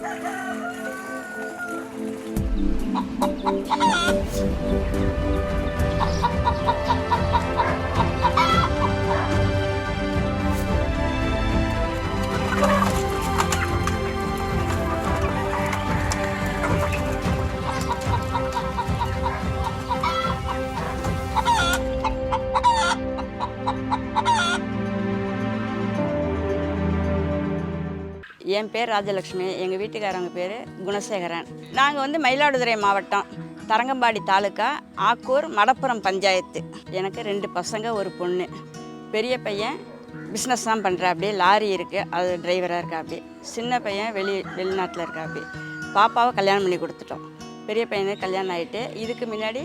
Ha ha ha! என் பேர் ராஜலக்ஷ்மி. எங்கள் வீட்டுக்காரங்க பேர் குணசேகரன். நாங்கள் வந்து மயிலாடுதுறை மாவட்டம் தரங்கம்பாடி தாலுக்கா ஆக்கூர் மடப்புறம் பஞ்சாயத்து. எனக்கு ரெண்டு பசங்க ஒரு பொண்ணு. பெரிய பையன் பிஸ்னஸ் தான் பண்ணுறா அப்படியே லாரி இருக்குது அது டிரைவராக இருக்கா அப்படி சின்ன பையன் வெளி வெளிநாட்டில் இருக்கா அப்படி பாப்பாவை கல்யாணம் பண்ணி கொடுத்துட்டோம். பெரிய பையனுக்கு கல்யாணம் ஆகிட்டு இதுக்கு முன்னாடி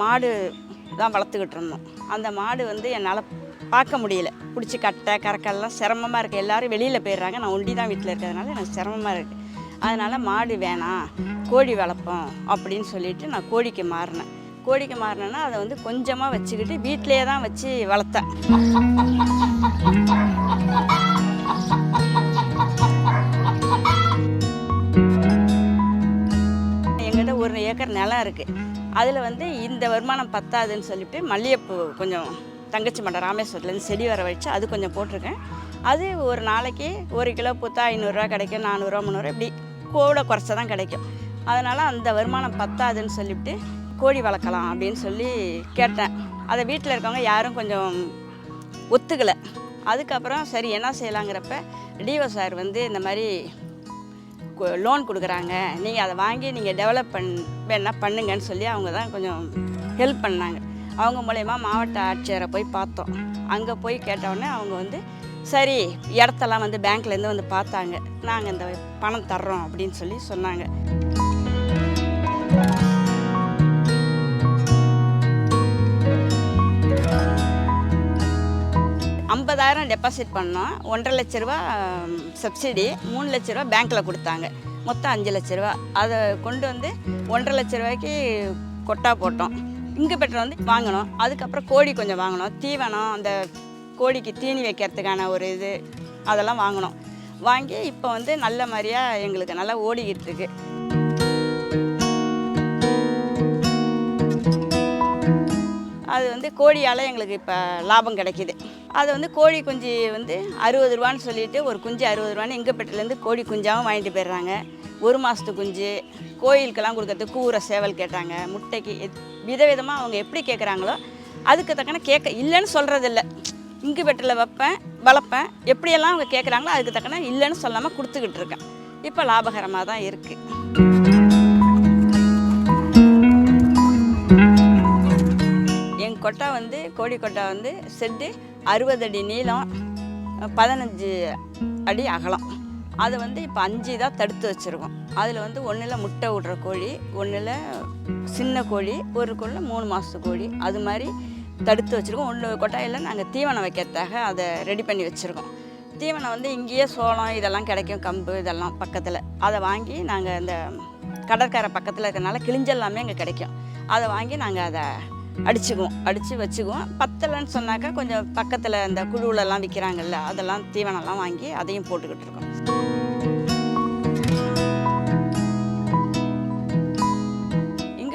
மாடு தான் வளர்த்துக்கிட்டு இருந்தோம். அந்த மாடு வந்து என்னால் பார்க்க முடியல. பிடிச்சி கட்டை கறக்கெல்லாம் சிரமமாக இருக்குது எல்லோரும் வெளியில் போயிடுறாங்க. நான் ஒண்டி தான் வீட்டில் இருக்கிறதுனால எனக்கு சிரமமாக இருக்குது அதனால் மாடு வேணாம் கோழி வளர்ப்போம் அப்படின்னு சொல்லிட்டு நான் கோழிக்கு மாறினேன். கோழிக்கு மாறினேன்னா அதை வந்து கொஞ்சமாக வச்சுக்கிட்டு வீட்டிலே தான் வச்சு வளர்த்தேன். எங்கிட்ட ஒரு ஏக்கர் நிலம் இருக்குது அதில் வந்து இந்த வருமானம் பத்தாதுன்னு சொல்லிட்டு மல்லிகைப்பூ கொஞ்சம் தங்கச்சி மண்டை ராமேஸ்வரத்துலேருந்து செடி வர வச்சு அது கொஞ்சம் போட்டிருக்கேன். அது ஒரு நாளைக்கு ஒரு கிலோ பூத்தா ஐநூறுரூவா கிடைக்கும் நானூறுரூவா முந்நூறுரூவா இப்படி கோவிட குறைச்ச தான் கிடைக்கும். அதனால் அந்த வருமானம் பத்தாதுன்னு சொல்லிவிட்டு கோழி வளர்க்கலாம் அப்படின்னு சொல்லி கேட்டேன். அதை வீட்டில் இருக்கவங்க யாரும் கொஞ்சம் ஒத்துக்கலை. அதுக்கப்புறம் சரி என்ன செய்யலாங்கிறப்ப டிஓ சார் வந்து இந்த மாதிரி லோன் கொடுக்குறாங்க. நீங்கள் அதை வாங்கி நீங்கள் டெவலப் பண் வேணா பண்ணுங்கன்னு சொல்லி அவங்க தான் கொஞ்சம் ஹெல்ப் பண்ணாங்க. அவங்க மூலயமா மாவட்ட ஆட்சியரை போய் பார்த்தோம். அங்கே போய் கேட்டவுடனே அவங்க வந்து சரி இடத்தெல்லாம் வந்து பேங்க்லேருந்து வந்து பார்த்தாங்க. நாங்கள் இந்த பணம் தர்றோம் அப்படின்னு சொல்லி சொன்னாங்க. ஐம்பதாயிரம் டெபாசிட் பண்ணோம். ஒன்றரை லட்ச ரூபா சப்சிடி மூணு லட்ச ரூபா பேங்க்கில் கொடுத்தாங்க. மொத்தம் அஞ்சு லட்ச ரூபா. அதை கொண்டு வந்து ஒன்றரை லட்ச ரூபாய்க்கு கொட்டா போட்டோம். இங்கே பெட்ரோல் வந்து வாங்கினோம் அதுக்கப்புறம் கோழி கொஞ்சம் வாங்கினோம் தீவனம் அந்த கோழிக்கு தீனி வைக்கிறதுக்கான ஒரு இது அதெல்லாம் வாங்கினோம் வாங்கி இப்போ வந்து நல்ல மாதிரியாக எங்களுக்கு நல்லா ஓடிக்கிட்டு இருக்கு. அது வந்து கோழியால் எங்களுக்கு இப்போ லாபம் கிடைக்கிது. அது வந்து கோழி குஞ்சு வந்து அறுபது ரூபான்னு சொல்லிட்டு ஒரு குஞ்சு அறுபது ரூபான்னு எங்கப்பட்டிலேருந்து கோழி குஞ்சாகவும் வாங்கிட்டு போயிடுறாங்க. ஒரு மாதத்து குஞ்சு கோயிலுக்கெல்லாம் கொடுக்கறதுக்கு கூரை சேவல் கேட்டாங்க முட்டைக்கு எத்- விதவிதமாக அவங்க எப்படி கேட்குறாங்களோ அதுக்கு தக்கன கேட்க இல்லைன்னு சொல்கிறதில்ல இங்கு பெட்டில் வைப்பேன் வளர்ப்பேன். எப்படியெல்லாம் அவங்க கேட்குறாங்களோ அதுக்கு தக்கன இல்லைன்னு சொல்லாமல் கொடுத்துக்கிட்டு இருக்கேன். இப்போ லாபகரமாக தான் இருக்குது என் கொட்டா வந்து கோழி கொட்டா வந்து செட்டு அறுபது அடி நீளம் பதினஞ்சு அடி அகலம். அதை வந்து இப்போ அஞ்சு தான் தடுத்து வச்சுருக்கோம். அதில் வந்து ஒன்றில் முட்டை விடுற கோழி ஒன்றில் சின்ன கோழி ஒரு கோழியில் மூணு மாதத்து கோழி. அது மாதிரி தடுத்து வச்சுருக்கோம். ஒன்று கொட்டாயில் நாங்கள் தீவனம் வைக்கிறதுக்காக அதை ரெடி பண்ணி வச்சுருக்கோம். தீவனம் வந்து இங்கேயே சோளம் இதெல்லாம் கிடைக்கும் கம்பு இதெல்லாம் பக்கத்தில். அதை வாங்கி நாங்கள் இந்த கடற்கரை பக்கத்தில் இருக்கிறனால கிழிஞ்செல்லாமே அங்கே கிடைக்கும். அதை வாங்கி நாங்கள் அதை அடிச்சுக்குவோம். அடித்து வச்சுக்குவோம். பத்தலைன்னு சொன்னாக்கா கொஞ்சம் பக்கத்தில் இந்த குழுவிலலாம் விற்கிறாங்கல்ல அதெல்லாம் தீவனம்லாம் வாங்கி அதையும் போட்டுக்கிட்டு இருக்கோம்.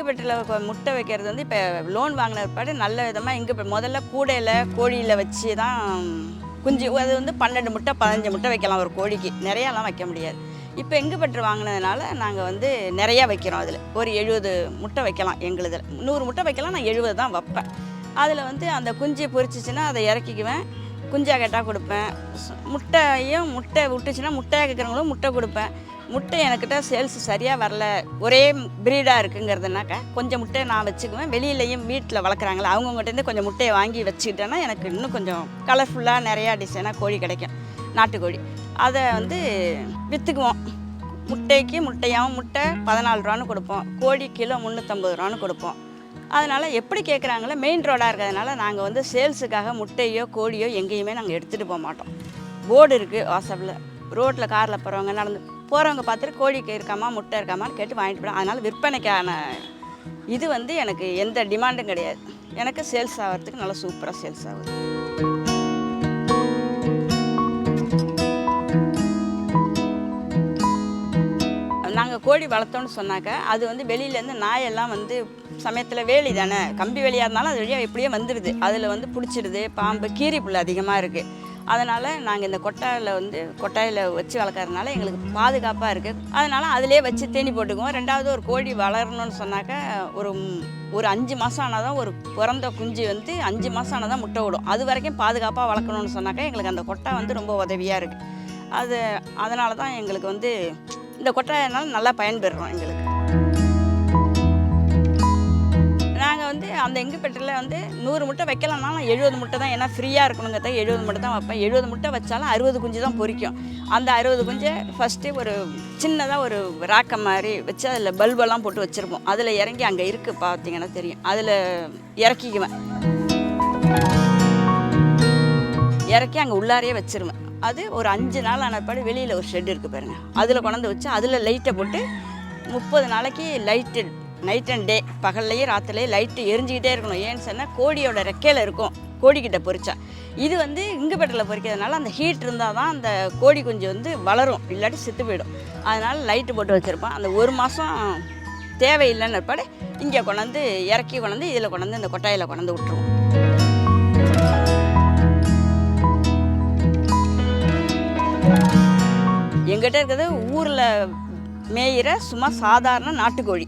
பெட்டில் முட்டை வைக்கிறது வந்து இப்போ லோன் வாங்கின பாடு நல்ல விதமாக இங்கு முதல்ல கூடையில் கோழியில் வச்சு தான் குஞ்சு அது வந்து பன்னெண்டு முட்டை பதினஞ்சு முட்டை வைக்கலாம் ஒரு கோழிக்கு. நிறையாலாம் வைக்க முடியாது. இப்போ இங்குபெட்ரு வாங்கினதுனால நாங்கள் வந்து நிறையா வைக்கிறோம் அதில். ஒரு எழுபது முட்டை வைக்கலாம் எங்களுதில். நூறு முட்டை வைக்கலாம் நான் எழுபது தான் வைப்பேன். அதில் வந்து அந்த குஞ்சு பொரிச்சிச்சின்னா அதை இறக்கிக்குவேன். குஞ்சாக கேட்டால் கொடுப்பேன். முட்டையும் முட்டை விட்டுச்சுன்னா முட்டையாக கேட்குறவங்களும் முட்டை கொடுப்பேன். முட்டை எனக்கிட்ட சேல்ஸ் சரியாக வரல. ஒரே ப்ரீடாக இருக்குங்கிறதுனாக்கா கொஞ்சம் முட்டையை நான் வச்சுக்குவேன். வெளியிலையும் வீட்டில் வளர்க்குறாங்களா அவங்கவுங்ககிட்டேருந்து கொஞ்சம் முட்டையை வாங்கி வச்சுக்கிட்டேன்னா எனக்கு இன்னும் கொஞ்சம் கலர்ஃபுல்லாக நிறையா டிசைனாக கோழி கிடைக்கும். நாட்டுக்கோழி. அதை வந்து விற்றுக்குவோம் முட்டைக்கு முட்டையாகவும் முட்டை பதினாலு ரூபான்னு கொடுப்போம். கோழி கிலோ முந்நூற்றம்பது ரூபான்னு கொடுப்போம். அதனால் எப்படி கேட்குறாங்களோ மெயின் ரோடாக இருக்கிறதுனால நாங்கள் வந்து சேல்ஸுக்காக முட்டையோ கோழியோ எங்கேயுமே நாங்கள் எடுத்துகிட்டு போக மாட்டோம். போர்டு இருக்குது வாட்ஸ்அப்பில். ரோட்டில் காரில் போகிறவங்க நடந்து போகிறவங்க பார்த்துட்டு கோழிக்கு இருக்காமா முட்டை இருக்காமான்னு கேட்டு வாங்கிட்டு போகிறோம் அதனால் விற்பனைக்கான இது வந்து எனக்கு எந்த டிமாண்டும் கிடையாது. எனக்கு சேல்ஸ் ஆகிறதுக்கு நல்லா சூப்பராக சேல்ஸ் ஆகுது. நாங்கள் கோழி வளர்த்தோன்னு சொன்னாக்க அது வந்து வெளியிலேருந்து நாயெல்லாம் வந்து சமயத்தில் வேலி தானே. கம்பி வேலியாக இருந்தாலும் அது வழியாக எப்படியோ வந்துடுது அதில் வந்து பிடிச்சிடுது பாம்பு கீரி புல் அதிகமாக இருக்குது அதனால் நாங்கள் இந்த கொட்டாயில் வந்து கொட்டாயில் வச்சு வளர்க்கறதுனால எங்களுக்கு பாதுகாப்பாக இருக்குது அதனால் அதிலே வச்சு தேனி போட்டுக்குவோம். ரெண்டாவது ஒரு கோழி வளரணும்னு சொன்னாக்க ஒரு ஒரு அஞ்சு மாதம் ஆனால் தான் ஒரு பிறந்த குஞ்சு வந்து அஞ்சு மாதம் ஆனால் தான் முட்டை விடும் அது வரைக்கும் பாதுகாப்பாக வளர்க்கணும்னு சொன்னாக்க எங்களுக்கு அந்த கொட்டை வந்து ரொம்ப உதவியாக இருக்குது அது அதனால தான் எங்களுக்கு வந்து இந்த கொட்டாயினால நல்லா பயன்பெறுறோம் எங்களுக்கு. அந்த எங்கு பெட்டில் வந்து நூறு முட்டை வைக்கலனாலும் எழுபது முட்டை தான். ஏன்னா ஃப்ரீயாக இருக்கணுங்கிறத எழுபது முட்டை தான் வைப்பேன். எழுபது முட்டை வச்சாலும் அறுபது குஞ்சு தான் பொறிக்கும் அந்த அறுபது குஞ்சை ஃபஸ்ட்டு ஒரு சின்னதாக ஒரு ராக்கை மாதிரி வச்சு அதில் பல்பெல்லாம் போட்டு வச்சுருப்போம். அதில் இறங்கி அங்கே இருக்குது பார்த்தீங்கன்னா தெரியும். அதில் இறக்கிக்குவேன். இறக்கி அங்கே உள்ளாரையே வச்சிருவேன். அது ஒரு அஞ்சு நாள் ஆனப்பாடு வெளியில் ஒரு ஷெட் இருக்குது பாருங்கள் அதில் கொண்டாந்து வச்சு அதில் லைட்டை போட்டு முப்பது நாளைக்கு லைட்டு நைட் அண்ட் டே பகல்லையும் ராத்திரிலையும் லைட்டு எரிஞ்சிக்கிட்டே இருக்கணும். ஏன்னு சொன்னால் கோடியோட ரெக்கையில் இருக்கும். கோடிக்கிட்ட பொறிச்சா இது வந்து இங்குபெட்டில் பொறிக்கிறதுனால அந்த ஹீட் இருந்தால் தான் அந்த கோடி குஞ்சு வந்து வளரும். இல்லாட்டி செத்து போயிடும். அதனால் லைட்டு போட்டு வச்சுருப்போம். அந்த ஒரு மாதம் தேவையில்லைன்னு ஏற்பாடு இங்கே கொண்டாந்து இறக்கி கொண்டாந்து இதில் கொண்டாந்து இந்த கொட்டாயில் கொண்டாந்து விட்டுருவோம். எங்கிட்ட இருக்கிறது ஊரில் மேயிற சும்மா சாதாரண நாட்டுக்கோழி.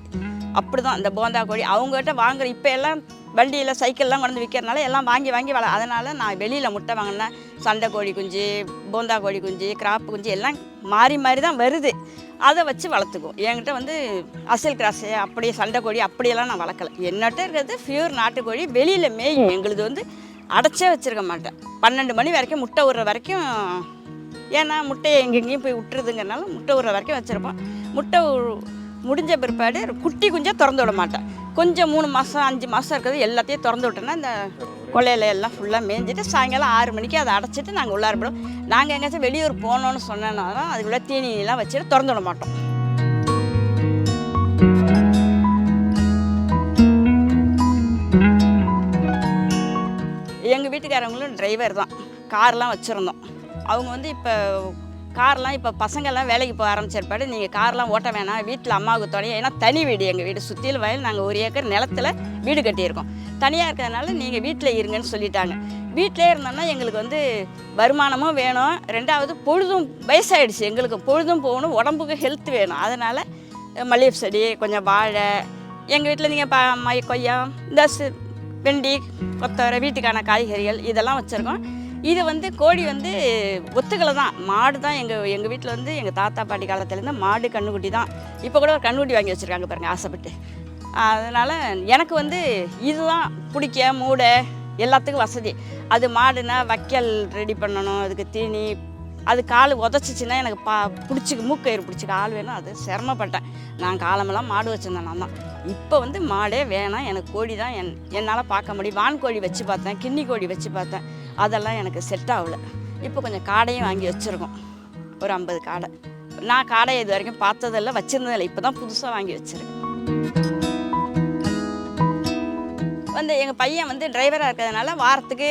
அப்படி தான் இந்த போந்தா கோழி. அவங்ககிட்ட வாங்குற இப்போ எல்லாம் வண்டியில் சைக்கிள்லாம் கொண்டு விற்கிறனால எல்லாம் வாங்கி வாங்கி வள அதனால் நான் வெளியில் முட்டை வாங்கினேன். சண்டை கோழி குஞ்சு போந்தா கோழி குஞ்சு கிராப் குஞ்சு எல்லாம் மாறி மாறி தான் வருது. அதை வச்சு வளர்த்துக்குவோம். என்கிட்ட வந்து அசல் கிராஸு அப்படியே சண்டை கோழி அப்படியெல்லாம் நான் வளர்க்கல. என்னட்ட இருக்கிறது பியூர் நாட்டுக்கோழி வெளியில் மேயும் எங்களுது வந்து அடைச்சே வச்சுருக்க மாட்டேன். பன்னெண்டு மணி வரைக்கும் முட்டை விடுற வரைக்கும் ஏன்னா முட்டையை எங்கெங்கேயும் போய் விட்டுருதுங்கிறனால முட்டை விடுற வரைக்கும் வச்சுருப்போம். முட்டை முடிஞ்ச பிற்பாடு குட்டி குஞ்சாக திறந்து விட மாட்டேன். கொஞ்சம் மூணு மாதம் அஞ்சு மாதம் இருக்கிறது எல்லாத்தையும் திறந்து விட்டோன்னா இந்த கொள்ளையில எல்லாம் ஃபுல்லாக மேய்ஞ்சிட்டு சாயங்காலம் ஆறு மணிக்கு அதை அடைச்சிட்டு நாங்கள் உள்ளார போயிடுவோம். நாங்கள் எங்கேயாச்சும் வெளியூர் போனோன்னு சொன்னனாலும் தான் அதுக்குள்ளே தீனியெல்லாம் வச்சுட்டு திறந்து விட மாட்டோம். எங்கள் வீட்டுக்காரவங்களும் டிரைவர் தான். கார்லாம் வச்சுருந்தோம். அவங்க வந்து இப்போ கார்லாம் இப்போ பசங்கள்லாம் வேலைக்கு போக ஆரம்பிச்சிருப்பாடு நீங்கள் கார்லாம் ஓட்ட வேணாம். வீட்டில் அம்மாவுக்கு துணையா? ஏன்னா தனி வீடு எங்கள் வீடு. சுற்றிலும் வயல் நாங்கள் ஒரு ஏக்கர் நிலத்துல வீடு கட்டியிருக்கோம். தனியாக இருக்கிறதுனால நீங்கள் வீட்டில் இருங்கன்னு சொல்லிட்டாங்க. வீட்டிலே இருந்தோம்னா எங்களுக்கு வந்து வருமானமும் வேணும். ரெண்டாவது பொழுதும் வயசாயிடுச்சு. எங்களுக்கு பொழுதும் போகணும் உடம்புக்கு ஹெல்த் வேணும். அதனால் மல்லிகை செடி கொஞ்சம் வாழை எங்கள் வீட்டில் நீங்கள் பா மை கொய்யா இந்த வெண்டி கொத்தவரை வீட்டுக்கான காய்கறிகள் இதெல்லாம் வச்சுருக்கோம். இது வந்து கோழி வந்து ஒத்துக்கலை தான். மாடு தான் எங்கள் எங்கள் வீட்டில் வந்து எங்கள் தாத்தா பாட்டி காலத்துலேருந்து மாடு கண்ணுக்குட்டி தான். இப்போ கூட ஒரு கண்ணுக்குட்டி வாங்கி வச்சுருக்காங்க பாருங்கள் ஆசைப்பட்டு. அதனால் எனக்கு வந்து இதுதான் பிடிக்க மூட எல்லாத்துக்கும் வசதி. அது மாடுனா வைக்கல் ரெடி பண்ணணும் அதுக்கு தீனி அது கால் உதச்சிச்சின்னா எனக்கு பா பிடிச்சிக்கு மூக்கயிறு பிடிச்சிக்க ஆள் வேணும் அது சிரமப்பட்டேன். நான் காலமெல்லாம் மாடு வச்சுருந்தேன் நான் தான். இப்போ வந்து மாடே வேணாம் எனக்கு கோழி தான் என் என்னால் பார்க்க முடியும். வான் கோழி வச்சு பார்த்தேன் கிண்ணி கோழி வச்சு பார்த்தேன். அதெல்லாம் எனக்கு செட் ஆகல. இப்போ கொஞ்சம் காடையும் வாங்கி வச்சுருக்கோம். ஒரு ஐம்பது காடை. நான் காடையை இது வரைக்கும் பார்த்ததில்ல வச்சுருந்ததில்லை. இப்போ தான் புதுசாக வாங்கி வச்சுருக்கேன். வந்து எங்கள் பையன் வந்து டிரைவராக இருக்கிறதுனால வாரத்துக்கு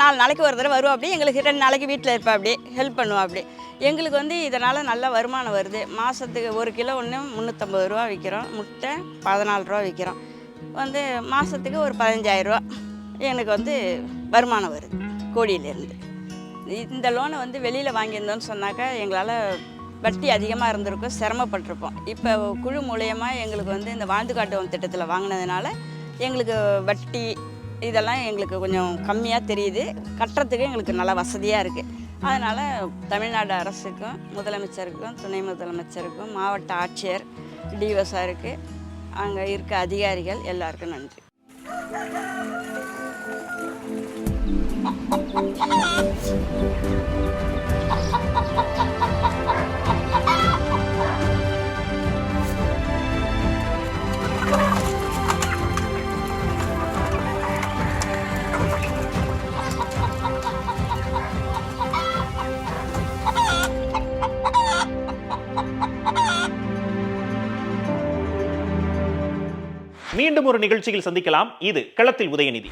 நாலு நாளைக்கு ஒரு தடவை வருவா அப்படி எங்களுக்கு ரெண்டு நாளைக்கு வீட்டில் இருப்பா அப்படி ஹெல்ப் பண்ணுவோம் அப்படி எங்களுக்கு வந்து இதனால் நல்ல வருமானம் வருது. மாதத்துக்கு ஒரு கிலோ ஒன்று முந்நூற்றம்பது ரூபா விற்கிறோம் முட்டை பதினாலு ரூபா விற்கிறோம் வந்து மாதத்துக்கு ஒரு பதினஞ்சாயிரரூவா எனக்கு வந்து வருமானம் வருது. கோடியிலேருந்து இந்த லோனை வந்து வெளியில் வாங்கியிருந்தோம்னு சொன்னாக்கா எங்களால் வட்டி அதிகமாக இருந்திருக்கும் சிரமப்பட்டிருப்போம். இப்போ குழு மூலயமா எங்களுக்கு வந்து இந்த வாழ்ந்து காட்டுவோம் திட்டத்தில் வாங்கினதுனால எங்களுக்கு வட்டி இதெல்லாம் எங்களுக்கு கொஞ்சம் கம்மியாக தெரியுது. கட்டுறதுக்கு எங்களுக்கு நல்லா வசதியாக இருக்குது அதனால் தமிழ்நாடு அரசுக்கும் முதலமைச்சருக்கும் துணை முதலமைச்சருக்கும் மாவட்ட ஆட்சியர் டிஓசாருக்கு அங்கே இருக்க அதிகாரிகள் எல்லாருக்கும் நன்றி. மீண்டும் ஒரு நிகழ்ச்சியில் சந்திக்கலாம். இது களத்தில் உதயநிதி.